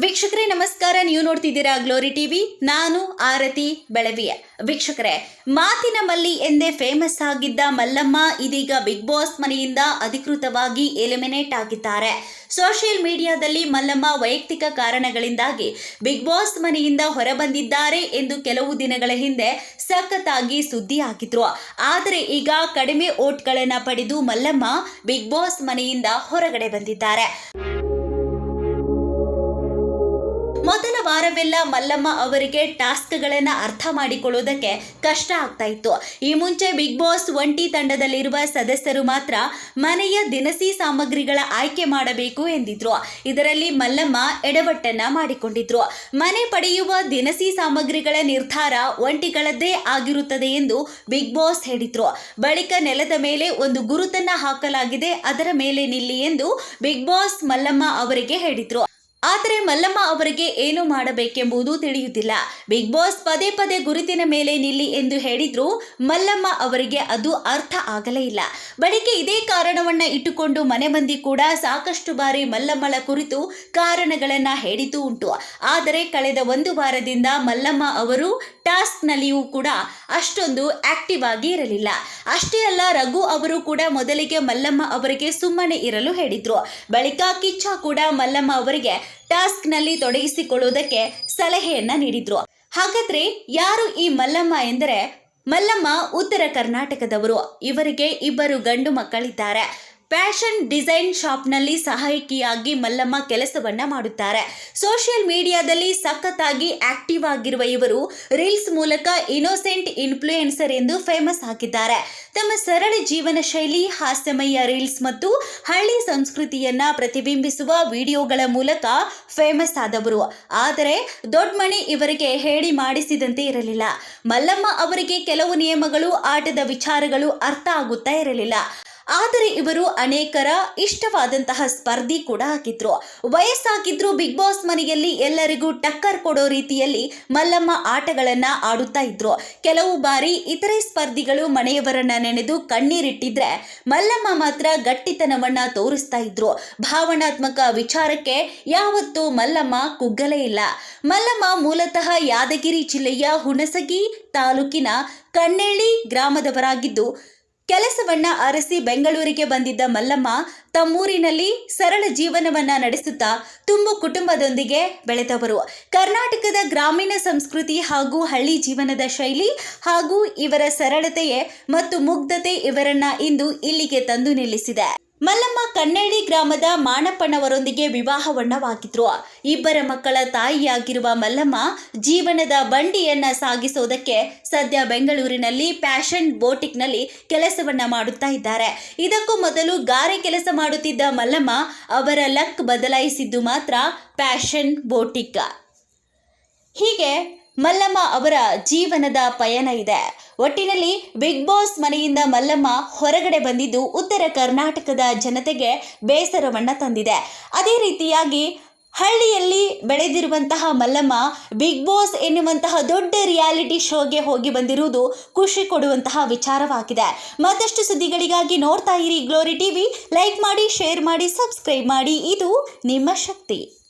ವೀಕ್ಷಕರೇ, ನಮಸ್ಕಾರ. ನೀವು ನೋಡ್ತಿದ್ದೀರಾ ಗ್ಲೋರಿ ಟಿವಿ. ನಾನು ಆರತಿ ಬೆಳವಿಯ. ವೀಕ್ಷಕರೇ, ಮಾತಿನ ಮಲ್ಲಿ ಎಂದೇ ಫೇಮಸ್ ಆಗಿದ್ದ ಮಲ್ಲಮ್ಮ ಇದೀಗ ಬಿಗ್ ಬಾಸ್ ಮನೆಯಿಂದ ಅಧಿಕೃತವಾಗಿ ಎಲಿಮಿನೇಟ್ ಆಗಿದ್ದಾರೆ. ಸೋಷಿಯಲ್ ಮೀಡಿಯಾದಲ್ಲಿ ಮಲ್ಲಮ್ಮ ವೈಯಕ್ತಿಕ ಕಾರಣಗಳಿಂದಾಗಿ ಬಿಗ್ ಬಾಸ್ ಮನೆಯಿಂದ ಹೊರಬಂದಿದ್ದಾರೆ ಎಂದು ಕೆಲವು ದಿನಗಳ ಹಿಂದೆ ಸಖತ್ತಾಗಿ ಸುದ್ದಿ ಹಾಕಿದ್ರು ಆದರೆ ಈಗ ಕಡಿಮೆ ಓಟ್ಗಳನ್ನು ಪಡೆದು ಮಲ್ಲಮ್ಮ ಬಿಗ್ ಬಾಸ್ ಮನೆಯಿಂದ ಹೊರಗಡೆ ಬಂದಿದ್ದಾರೆ. ವಾರವೆಲ್ಲ ಮಲ್ಲಮ್ಮ ಅವರಿಗೆ ಟಾಸ್ಕ್ಗಳನ್ನು ಅರ್ಥ ಮಾಡಿಕೊಳ್ಳುವುದಕ್ಕೆ ಕಷ್ಟ ಆಗ್ತಾ ಇತ್ತು. ಈ ಮುಂಚೆ ಬಿಗ್ ಬಾಸ್ ಒಂಟಿ ತಂಡದಲ್ಲಿರುವ ಸದಸ್ಯರು ಮಾತ್ರ ಮನೆಯ ದಿನಸಿ ಸಾಮಗ್ರಿಗಳ ಆಯ್ಕೆ ಮಾಡಬೇಕು ಎಂದಿದ್ರು. ಇದರಲ್ಲಿ ಮಲ್ಲಮ್ಮ ಎಡವಟ್ಟನ್ನ ಮಾಡಿಕೊಂಡಿದ್ರು. ಮನೆ ಪಡೆಯುವ ದಿನಸಿ ಸಾಮಗ್ರಿಗಳ ನಿರ್ಧಾರ ಒಂಟಿಗಳದ್ದೇ ಆಗಿರುತ್ತದೆ ಎಂದು ಬಿಗ್ ಬಾಸ್ ಹೇಳಿದ್ರು. ಬಳಿಕ ನೆಲದ ಮೇಲೆ ಒಂದು ಗುರುತನ್ನ ಹಾಕಲಾಗಿದೆ, ಅದರ ಮೇಲೆ ನಿಲ್ಲಿ ಎಂದು ಬಿಗ್ ಬಾಸ್ ಮಲ್ಲಮ್ಮ ಅವರಿಗೆ ಹೇಳಿದ್ರು. ಆದರೆ ಮಲ್ಲಮ್ಮ ಅವರಿಗೆ ಏನು ಮಾಡಬೇಕೆಂಬುದು ತಿಳಿಯುತ್ತಿಲ್ಲ. ಬಿಗ್ ಬಾಸ್ ಪದೇ ಪದೇ ಗುರುತಿನ ಮೇಲೆ ನಿಲ್ಲಿ ಎಂದು ಹೇಳಿದ್ರು ಮಲ್ಲಮ್ಮ ಅವರಿಗೆ ಅದು ಅರ್ಥ ಆಗಲೇ ಇಲ್ಲ. ಬಳಿಕ ಇದೇ ಕಾರಣವನ್ನ ಇಟ್ಟುಕೊಂಡು ಮನೆ ಮಂದಿ ಕೂಡ ಸಾಕಷ್ಟು ಬಾರಿ ಮಲ್ಲಮ್ಮಳ ಕುರಿತು ಕಾರಣಗಳನ್ನ ಹೇಳಿದ್ದು ಉಂಟು. ಆದರೆ ಕಳೆದ ಒಂದು ವಾರದಿಂದ ಮಲ್ಲಮ್ಮ ಅವರು ಟಾಸ್ಕ್ನಲ್ಲಿಯೂ ಕೂಡ ಅಷ್ಟೊಂದು ಆಕ್ಟಿವ್ ಆಗಿ ಇರಲಿಲ್ಲ. ಅಷ್ಟೇ ಅಲ್ಲ, ರಘು ಅವರು ಕೂಡ ಮೊದಲಿಗೆ ಮಲ್ಲಮ್ಮ ಅವರಿಗೆ ಸುಮ್ಮನೆ ಇರಲು ಹೇಳಿದ್ರು. ಬಳಿಕ ಕಿಚ್ಚ ಕೂಡ ಮಲ್ಲಮ್ಮ ಅವರಿಗೆ ಟಾಸ್ಕ್ನಲ್ಲಿ ತೊಡಗಿಸಿಕೊಳ್ಳುವುದಕ್ಕೆ ಸಲಹೆಯನ್ನ ನೀಡಿದ್ರು. ಹಾಗಾದ್ರೆ ಯಾರು ಈ ಮಲ್ಲಮ್ಮ ಎಂದರೆ ಮಲ್ಲಮ್ಮ ಉತ್ತರ ಕರ್ನಾಟಕದವರು. ಇವರಿಗೆ ಇಬ್ಬರು ಗಂಡು ಮಕ್ಕಳಿದ್ದಾರೆ. ಫ್ಯಾಷನ್ ಡಿಸೈನ್ ಶಾಪ್ನಲ್ಲಿ ಸಹಾಯಕಿಯಾಗಿ ಮಲ್ಲಮ್ಮ ಕೆಲಸವನ್ನ ಮಾಡುತ್ತಾರೆ. ಸೋಷಿಯಲ್ ಮೀಡಿಯಾದಲ್ಲಿ ಸಖತ್ತಾಗಿ ಆಕ್ಟಿವ್ ಆಗಿರುವ ಇವರು ರೀಲ್ಸ್ ಮೂಲಕ ಇನೋಸೆಂಟ್ ಇನ್ಫ್ಲೂಯೆನ್ಸರ್ ಎಂದು ಫೇಮಸ್ ಆಗಿದ್ದಾರೆ ತಮ್ಮ ಸರಳ ಜೀವನ ಶೈಲಿ, ಹಾಸ್ಯಮಯ ರೀಲ್ಸ್ ಮತ್ತು ಹಳ್ಳಿ ಸಂಸ್ಕೃತಿಯನ್ನ ಪ್ರತಿಬಿಂಬಿಸುವ ವಿಡಿಯೋಗಳ ಮೂಲಕ ಫೇಮಸ್ ಆದವರು. ಆದರೆ ದೊಡ್ಡ ಮಣಿ ಇವರಿಗೆ ಹೇಳಿ ಮಾಡಿಸಿದಂತೆ ಇರಲಿಲ್ಲ. ಮಲ್ಲಮ್ಮ ಅವರಿಗೆ ಕೆಲವು ನಿಯಮಗಳು, ಆಟದ ವಿಚಾರಗಳು ಅರ್ಥ ಆಗುತ್ತಾ ಇರಲಿಲ್ಲ. ಆದರೆ ಇವರು ಅನೇಕರ ಇಷ್ಟವಾದಂತಹ ಸ್ಪರ್ಧಿ ಕೂಡ ಆಗಿದ್ರು ವಯಸ್ಸಾಗಿದ್ರು ಬಿಗ್ ಬಾಸ್ ಮನೆಯಲ್ಲಿ ಎಲ್ಲರಿಗೂ ಟಕ್ಕರ್ ಕೊಡೋ ರೀತಿಯಲ್ಲಿ ಮಲ್ಲಮ್ಮ ಆಟಗಳನ್ನ ಆಡುತ್ತಾ ಇದ್ರು. ಕೆಲವು ಬಾರಿ ಇತರೆ ಸ್ಪರ್ಧಿಗಳು ಮನೆಯವರನ್ನ ನೆನೆದು ಕಣ್ಣೀರಿಟ್ಟಿದ್ರೆ ಮಲ್ಲಮ್ಮ ಮಾತ್ರ ಗಟ್ಟಿತನವನ್ನ ತೋರಿಸ್ತಾ ಇದ್ರು. ಭಾವನಾತ್ಮಕ ವಿಚಾರಕ್ಕೆ ಯಾವತ್ತೂ ಮಲ್ಲಮ್ಮ ಕುಗ್ಗಲೇ ಇಲ್ಲ. ಮಲ್ಲಮ್ಮ ಮೂಲತಃ ಯಾದಗಿರಿ ಜಿಲ್ಲೆಯ ಹುಣಸಗಿ ತಾಲೂಕಿನ ಕಣ್ಣೇಳಿ ಗ್ರಾಮದವರಾಗಿದ್ದು ಕೆಲಸವನ್ನ ಅರಸಿ ಬೆಂಗಳೂರಿಗೆ ಬಂದಿದ್ದ ಮಲ್ಲಮ್ಮ ತಮ್ಮೂರಿನಲ್ಲಿ ಸರಳ ಜೀವನವನ್ನ ನಡೆಸುತ್ತಾ ತುಂಬು ಕುಟುಂಬದೊಂದಿಗೆ ಬೆಳೆದವರು. ಕರ್ನಾಟಕದ ಗ್ರಾಮೀಣ ಸಂಸ್ಕೃತಿ ಹಾಗೂ ಹಳ್ಳಿ ಜೀವನದ ಶೈಲಿ ಹಾಗೂ ಇವರ ಸರಳತೆಯೇ ಮತ್ತು ಮುಗ್ಧತೆ ಇವರನ್ನ ಇಂದು ಇಲ್ಲಿಗೆ ತಂದು ನಿಲ್ಲಿಸಿದೆ. ಮಲ್ಲಮ್ಮ ಕನ್ನಳ್ಳಿ ಗ್ರಾಮದ ಮಾಣಪ್ಪನವರೊಂದಿಗೆ ವಿವಾಹವನ್ನವಾಗಿದ್ರು ಇಬ್ಬರ ಮಕ್ಕಳ ತಾಯಿಯಾಗಿರುವ ಮಲ್ಲಮ್ಮ ಜೀವನದ ಬಂಡಿಯನ್ನ ಸಾಗಿಸೋದಕ್ಕೆ ಸದ್ಯ ಬೆಂಗಳೂರಿನಲ್ಲಿ ಪ್ಯಾಷನ್ ಬೋಟಿಕ್ನಲ್ಲಿ ಕೆಲಸವನ್ನ ಮಾಡುತ್ತಾ ಇದ್ದಾರೆ. ಇದಕ್ಕೂ ಮೊದಲು ಗಾರೆ ಕೆಲಸ ಮಾಡುತ್ತಿದ್ದ ಮಲ್ಲಮ್ಮ ಅವರ ಲಕ್ ಬದಲಾಯಿಸಿದ್ದು ಮಾತ್ರ ಪ್ಯಾಷನ್ ಬೋಟಿಕ್. ಹೀಗೆ ಮಲ್ಲಮ್ಮ ಅವರ ಜೀವನದ ಪಯಣ ಇದೆ. ಒಟ್ಟಿನಲ್ಲಿ ಬಿಗ್ ಬಾಸ್ ಮನೆಯಿಂದ ಮಲ್ಲಮ್ಮ ಹೊರಗಡೆ ಬಂದಿದ್ದು ಉತ್ತರ ಕರ್ನಾಟಕದ ಜನತೆಗೆ ಬೇಸರವನ್ನು ತಂದಿದೆ. ಅದೇ ರೀತಿಯಾಗಿ ಹಳ್ಳಿಯಲ್ಲಿ ಬೆಳೆದಿರುವಂತಹ ಮಲ್ಲಮ್ಮ ಬಿಗ್ ಬಾಸ್ ಎನ್ನುವಂತಹ ದೊಡ್ಡ ರಿಯಾಲಿಟಿ ಶೋಗೆ ಹೋಗಿ ಬಂದಿರುವುದು ಖುಷಿ ಕೊಡುವಂತಹ ವಿಚಾರವಾಗಿದೆ. ಮತ್ತಷ್ಟು ಸುದ್ದಿಗಳಿಗಾಗಿ ನೋಡ್ತಾ ಇರಿ ಗ್ಲೋರಿ ಟಿವಿ ಲೈಕ್ ಮಾಡಿ ಶೇರ್ ಮಾಡಿ ಸಬ್ಸ್ಕ್ರೈಬ್ ಮಾಡಿ. ಇದು ನಿಮ್ಮ ಶಕ್ತಿ.